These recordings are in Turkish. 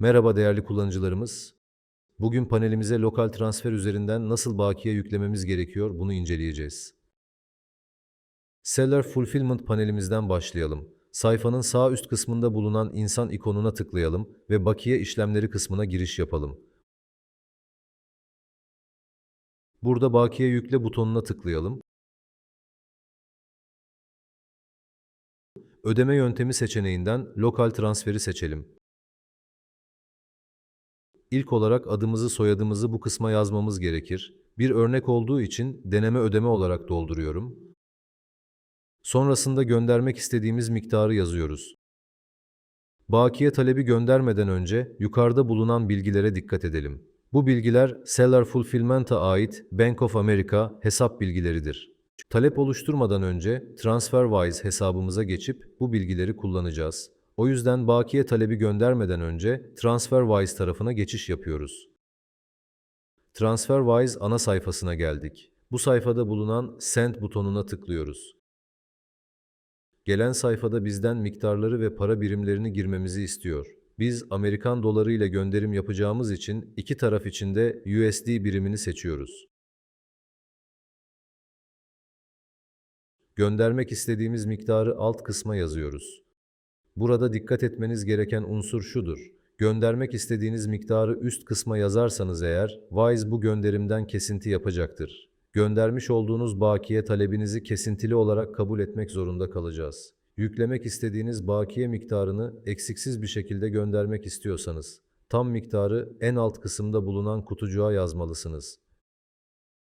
Merhaba değerli kullanıcılarımız. Bugün panelimize lokal transfer üzerinden nasıl bakiye yüklememiz gerekiyor bunu inceleyeceğiz. Seller Fulfillment panelimizden başlayalım. Sayfanın sağ üst kısmında bulunan insan ikonuna tıklayalım ve bakiye işlemleri kısmına giriş yapalım. Burada bakiye yükle butonuna tıklayalım. Ödeme yöntemi seçeneğinden lokal transferi seçelim. İlk olarak adımızı soyadımızı bu kısma yazmamız gerekir. Bir örnek olduğu için deneme ödeme olarak dolduruyorum. Sonrasında göndermek istediğimiz miktarı yazıyoruz. Bakiye talebi göndermeden önce yukarıda bulunan bilgilere dikkat edelim. Bu bilgiler Seller Fulfillment'a ait Bank of America hesap bilgileridir. Talep oluşturmadan önce TransferWise hesabımıza geçip bu bilgileri kullanacağız. O yüzden bakiye talebi göndermeden önce TransferWise tarafına geçiş yapıyoruz. TransferWise ana sayfasına geldik. Bu sayfada bulunan Send butonuna tıklıyoruz. Gelen sayfada bizden miktarları ve para birimlerini girmemizi istiyor. Biz Amerikan doları ile gönderim yapacağımız için iki taraf için de USD birimini seçiyoruz. Göndermek istediğimiz miktarı alt kısma yazıyoruz. Burada dikkat etmeniz gereken unsur şudur. Göndermek istediğiniz miktarı üst kısma yazarsanız eğer, Wise bu gönderimden kesinti yapacaktır. Göndermiş olduğunuz bakiye talebinizi kesintili olarak kabul etmek zorunda kalacağız. Yüklemek istediğiniz bakiye miktarını eksiksiz bir şekilde göndermek istiyorsanız, tam miktarı en alt kısımda bulunan kutucuğa yazmalısınız.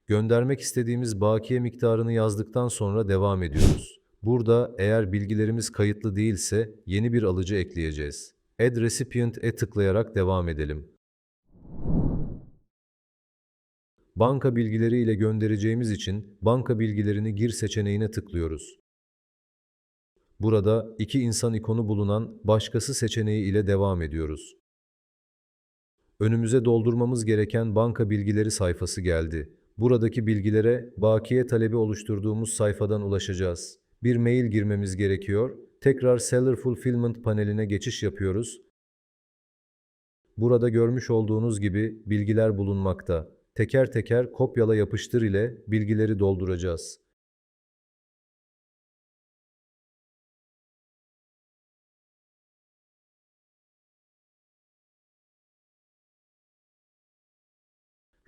Göndermek istediğimiz bakiye miktarını yazdıktan sonra devam ediyoruz. Burada eğer bilgilerimiz kayıtlı değilse yeni bir alıcı ekleyeceğiz. Add Recipient'e tıklayarak devam edelim. Banka bilgileri ile göndereceğimiz için banka bilgilerini gir seçeneğine tıklıyoruz. Burada iki insan ikonu bulunan başkası seçeneği ile devam ediyoruz. Önümüze doldurmamız gereken banka bilgileri sayfası geldi. Buradaki bilgilere bakiye talebi oluşturduğumuz sayfadan ulaşacağız. Bir mail girmemiz gerekiyor. Tekrar Seller Fulfillment paneline geçiş yapıyoruz. Burada görmüş olduğunuz gibi bilgiler bulunmakta. Teker teker kopyala yapıştır ile bilgileri dolduracağız.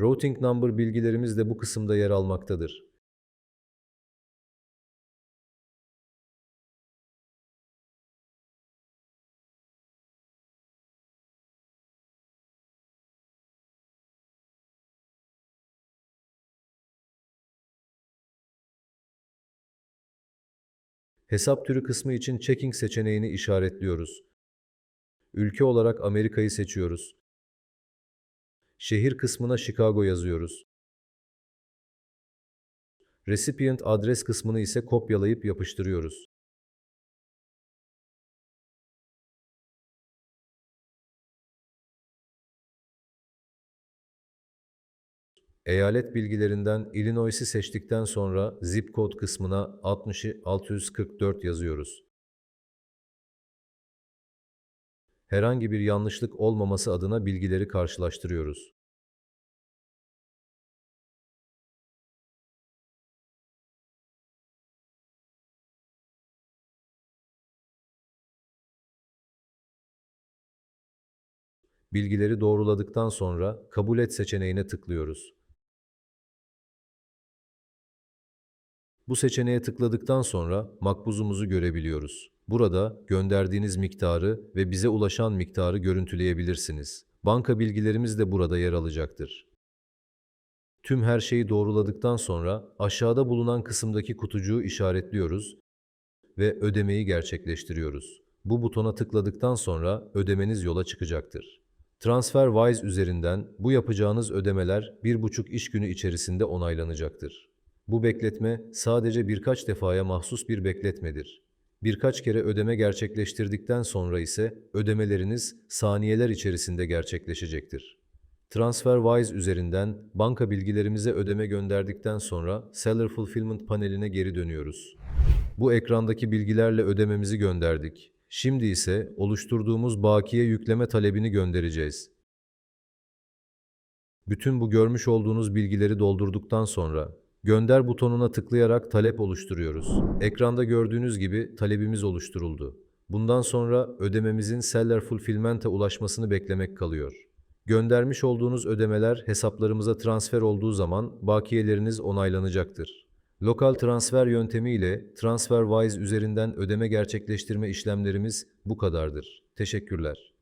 Routing number bilgilerimiz de bu kısımda yer almaktadır. Hesap türü kısmı için checking seçeneğini işaretliyoruz. Ülke olarak Amerika'yı seçiyoruz. Şehir kısmına Chicago yazıyoruz. Recipient adres kısmını ise kopyalayıp yapıştırıyoruz. Eyalet bilgilerinden Illinois'i seçtikten sonra zip kod kısmına 60'ı 644 yazıyoruz. Herhangi bir yanlışlık olmaması adına bilgileri karşılaştırıyoruz. Bilgileri doğruladıktan sonra kabul et seçeneğine tıklıyoruz. Bu seçeneğe tıkladıktan sonra makbuzumuzu görebiliyoruz. Burada gönderdiğiniz miktarı ve bize ulaşan miktarı görüntüleyebilirsiniz. Banka bilgilerimiz de burada yer alacaktır. Tüm her şeyi doğruladıktan sonra aşağıda bulunan kısımdaki kutucuğu işaretliyoruz ve ödemeyi gerçekleştiriyoruz. Bu butona tıkladıktan sonra ödemeniz yola çıkacaktır. TransferWise üzerinden bu yapacağınız ödemeler bir buçuk iş günü içerisinde onaylanacaktır. Bu bekletme sadece birkaç defaya mahsus bir bekletmedir. Birkaç kere ödeme gerçekleştirdikten sonra ise ödemeleriniz saniyeler içerisinde gerçekleşecektir. TransferWise üzerinden banka bilgilerimize ödeme gönderdikten sonra Seller Fulfillment paneline geri dönüyoruz. Bu ekrandaki bilgilerle ödememizi gönderdik. Şimdi ise oluşturduğumuz bakiye yükleme talebini göndereceğiz. Bütün bu görmüş olduğunuz bilgileri doldurduktan sonra gönder butonuna tıklayarak talep oluşturuyoruz. Ekranda gördüğünüz gibi talebimiz oluşturuldu. Bundan sonra ödememizin Seller Fulfillment'e ulaşmasını beklemek kalıyor. Göndermiş olduğunuz ödemeler hesaplarımıza transfer olduğu zaman bakiyeleriniz onaylanacaktır. Lokal transfer yöntemiyle TransferWise üzerinden ödeme gerçekleştirme işlemlerimiz bu kadardır. Teşekkürler.